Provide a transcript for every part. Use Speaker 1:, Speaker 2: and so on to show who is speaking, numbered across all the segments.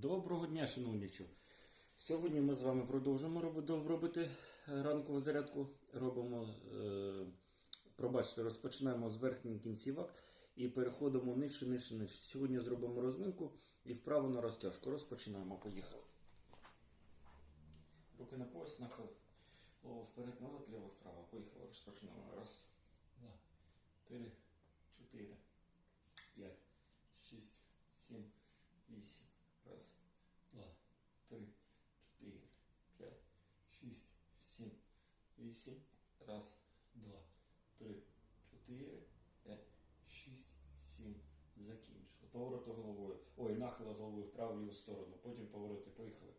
Speaker 1: Доброго дня, шановнічу. Сьогодні ми з вами продовжимо робити ранкову зарядку. Робимо, е, пробачте, розпочинаємо з верхніх кінцівок і переходимо нижче, нижче, нижче. Сьогодні зробимо розминку і вправо на розтяжку. Розпочинаємо. Поїхали. Руки на пояс, нахил. Голову вперед, назад, ліво, вправо. Поїхали. Розпочинаємо. Раз, два, три, чотири, п'ять, шість, сім, вісім. Раз, два, три, чотири, п'ять, шість, сім, вісім. Раз, два, три, чотири, п'ять, шість, сім. Закінчили. Повороти головою. Ой, нахили головою в праву ліву сторону. Потім повороти. Поїхали.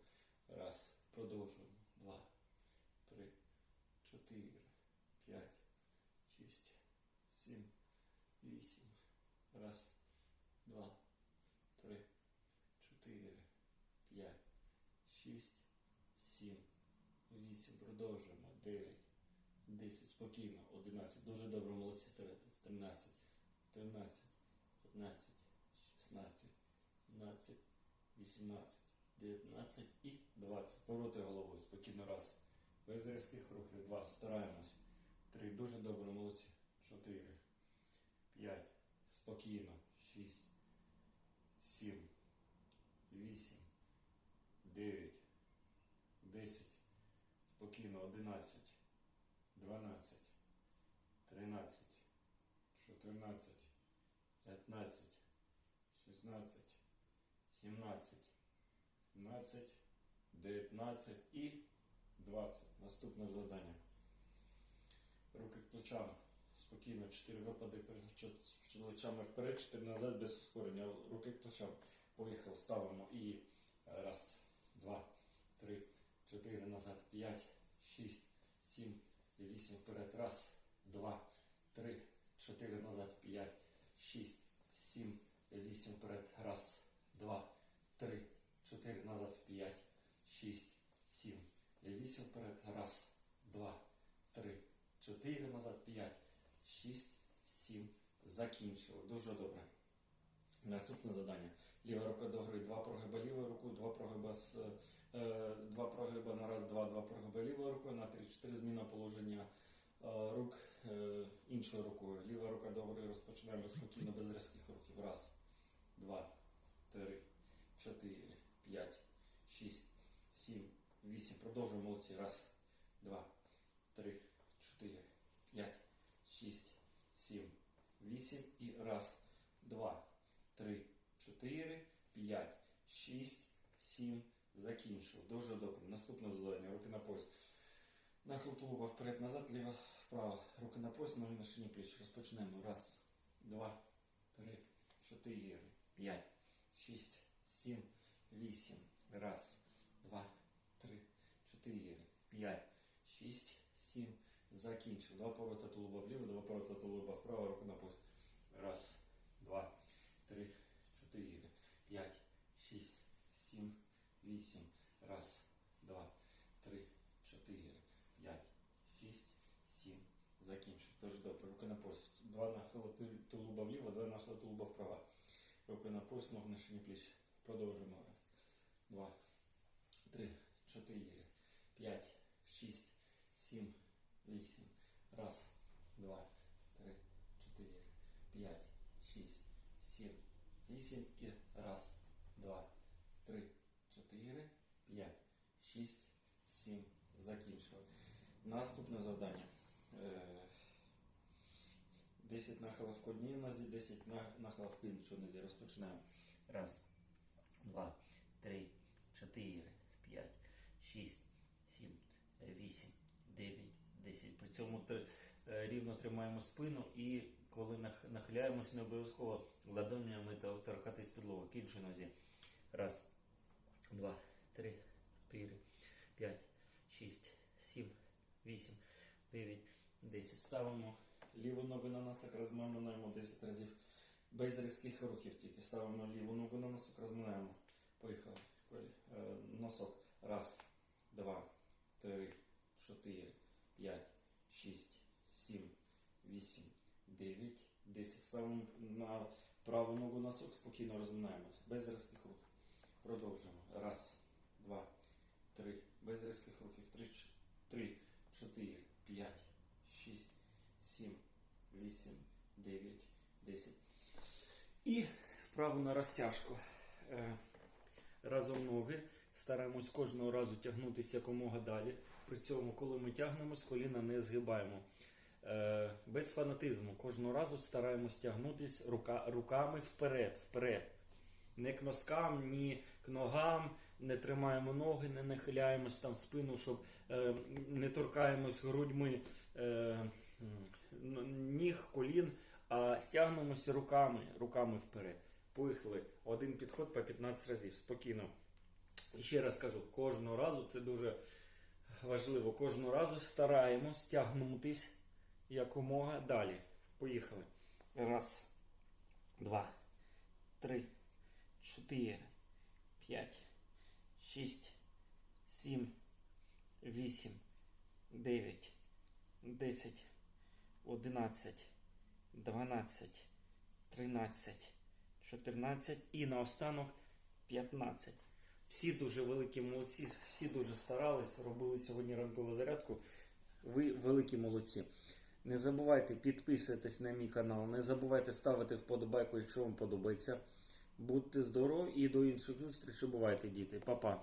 Speaker 1: Раз. Продовжуємо. Два, три, чотири, п'ять, шість, сім, вісім. Раз, два, три, чотири, п'ять, шість, сім, вісім. Продовжуємо. Дев'ять, десять. Спокійно. Одинадцять. Дуже добре, молодці старайтесь. Тринадцять, тринадцять, п'ятнадцять, шістнадцять, сімнадцять, вісімнадцять, дев'ятнадцять і двадцять. Повороти головою. Спокійно. Раз. Без різких рухів. Два. Стараємось. Три. Дуже добре, молодці. Чотири. П'ять. Спокійно. Шість. Сім. Вісім. Дев'ять. Десять. Спокійно. Одинадцять. 15, 15, 16, 17, 17, 19 і 20. Наступне завдання. Руки к плечам. Спокійно, 4 випади плечами вперед, 4 назад без ускорення. Руки к плечам. Поїхав, ставимо. І е, раз, два, три, чотири назад, п'ять, шість, сім і вісім вперед. Раз, два, три чотири назад. П'ять, шість, сім і вісім вперед. Раз, два, три, чотири назад. П'ять, шість, сім і вісім вперед. Раз, два, три, чотири назад. П'ять, шість, сім. Закінчили. Дуже добре. Наступне завдання. Ліва рука до гри, два прогиба лівою рукою, два прогиба з е, два прогиба на раз, два, два прогиба лівою рукою, на три, чотири зміна положення е, рук е, іншою рукою. Ліва рука добре розпочинаємо спокійно, без різких рухів. Раз, два, три, чотири, п'ять, шість, сім, вісім. Продовжуємо молодці. Раз, два, три, чотири, п'ять, шість, сім, вісім і раз, два, три, чотири, п'ять, шість, сім. Закінчив. Дуже добре. Наступне завдання. Руки на пояс. Нахил тулуба вперед, назад, ліво, вправо. Руки на пояс, ноги на шині пліч. Розпочнемо. Раз, два, три, чотири, п'ять, шість, сім, вісім. Раз, два, три, чотири, п'ять, шість, сім. Закінчив. Два поворота тулуба вліво, два поворота тулуба вправо, руки на пояс. Раз, два, три, чотири, п'ять, шість, сім, вісім. Раз, два, три, чотири, п'ять, шість, сім. Закінчив. Дуже добре. Руки на пояс. Два нахили тулуба вліво, два нахили тулуба вправо. Руки на пояс, ноги на шині пліч. Продовжуємо. Раз, два, три, чотири, п'ять, шість, сім, вісім. Раз, два, три, чотири, п'ять, шість, сім, вісім. І раз, два, три, чотири, п'ять, шість, сім. Закінчили. Наступне завдання. Е, 10 нахилів в одній нозі, 10 на- нахилів в іншій нозі. Розпочинаємо. Раз, два, три, чотири, п'ять, шість, сім, вісім, дев'ять, десять. При цьому е, рівно тримаємо спину і коли нах- нахиляємось, не обов'язково ладонями та торкатись підлогу. К іншій нозі. Раз, два, три, чотири, п'ять, шість, сім, вісім, дев'ять, десять. Ставимо ліву ногу на носок, розминаємо 10 разів. Без різких рухів тільки ставимо ліву ногу на носок, розминаємо. Поїхали. Е, Носок. Раз, два, три, чотири, п'ять, шість, сім, вісім, дев'ять, десять. Ставимо на праву ногу носок, спокійно розминаємося. Без різких рухів. Продовжуємо. Раз, два, три. Без різких рухів. Три, чотири, п'ять, 8, 9, 10. І вправу на розтяжку. Е, разом ноги. Стараємось кожного разу тягнутися якомога далі. При цьому, коли ми тягнемось, коліна не згибаємо. Е, без фанатизму кожного разу стараємось тягнутись рука, руками вперед. вперед. Не к носкам, ні к ногам, не тримаємо ноги, не нахиляємось там в спину, щоб е, не торкаємось грудьми. Е, ніг, колін, а стягнемося руками, руками вперед. Поїхали. Один підход по 15 разів. Спокійно. І ще раз кажу, кожного разу це дуже важливо. Кожного разу стараємось стягнутись якомога далі. Поїхали. Раз, два, три, чотири, п'ять, шість, сім, вісім, дев'ять, десять, одинадцять, дванадцять, тринадцять, чотирнадцять і наостанок 15. Всі дуже великі молодці, всі дуже старались, робили сьогодні ранкову зарядку. Ви великі молодці. Не забувайте підписуватись на мій канал, не забувайте ставити вподобайку, якщо вам подобається. Будьте здорові і до інших зустрічей. Бувайте, діти. Па-па.